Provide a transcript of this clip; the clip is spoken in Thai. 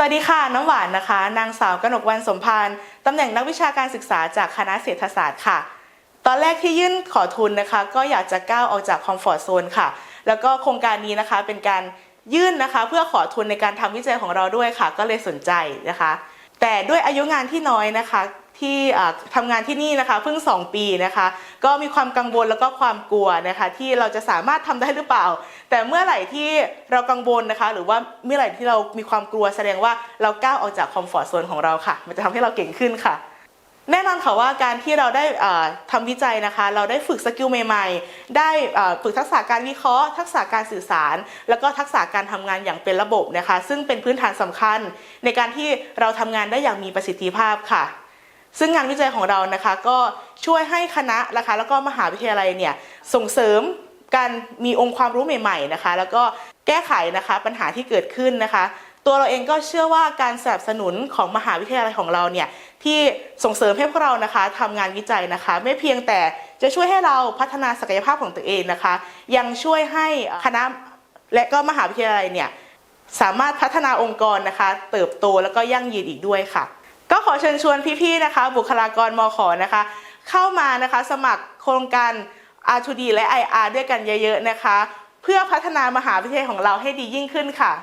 สวัสดีค่ะ น้ำหวานนะคะ นางสาวกนกวันสมพานตำแหน่งนักวิชาการศึกษาจากคณะเศรษฐศาสตร์ค่ะ ตอนแรกที่ยื่นขอทุนนะคะ ก็อยากจะก้าวออกจากคอมฟอร์ทโซนค่ะ แล้วก็โครงการนี้นะคะเป็นการยื่นนะคะ เพื่อขอทุนในการทำวิจัยของเราด้วยค่ะ ก็เลยสนใจนะคะ แต่ด้วยอายุงานที่น้อยนะคะที่ทำงานที่นี่นะคะเพิ่ง 2 ปีนะคะ ก็มีความกังวลแล้วก็ความกลัวนะคะ ที่เราจะสามารถทำได้หรือเปล่า แต่เมื่อไหร่ที่เรากังวลนะคะ หรือว่าเมื่อไหร่ที่เรามีความกลัวแสดงว่าเราก้าวออกจากคอมฟอร์ทโซนของเราค่ะ มันจะทำให้เราเก่งขึ้นค่ะ แน่นอนค่ะว่าการที่เราได้อ่าทำวิจัยนะคะ เราได้ฝึกสกิลใหม่ ๆ ได้ฝึกทักษะการวิเคราะห์ ทักษะการสื่อสาร แล้วก็ทักษะการทำงานอย่างเป็นระบบนะคะ ซึ่งเป็นพื้นฐานสำคัญ ในการที่เราทำงานได้อย่างมีประสิทธิภาพค่ะ ซึ่งงานวิจัยของเรานะคะก็ช่วยให้คณะนะคะ แล้วก็มหาวิทยาลัยเนี่ยส่งเสริมการมีองค์ความรู้ใหม่ ๆนะคะ แล้วก็แก้ไขนะคะปัญหาที่เกิดขึ้นนะคะ ตัวเราเองก็เชื่อว่าการสนับสนุนของมหาวิทยาลัยของเราเนี่ยที่ส่งเสริมให้พวกเรานะคะทำงานวิจัยนะคะ ไม่เพียงแต่จะช่วยให้เราพัฒนาศักยภาพของตัวเองนะคะ ยังช่วยให้คณะและก็มหาวิทยาลัยเนี่ยสามารถพัฒนาองค์กรนะคะ เติบโตแล้วก็ยั่งยืนอีกด้วยค่ะ ก็ขอเชิญชวนพี่ๆนะคะ บุคลากรมขนะคะ เข้ามานะคะสมัครโครงการ R2D และ IR ด้วยกันเยอะๆนะคะ เพื่อพัฒนามหาวิทยาลัยของเราให้ดียิ่งขึ้นค่ะ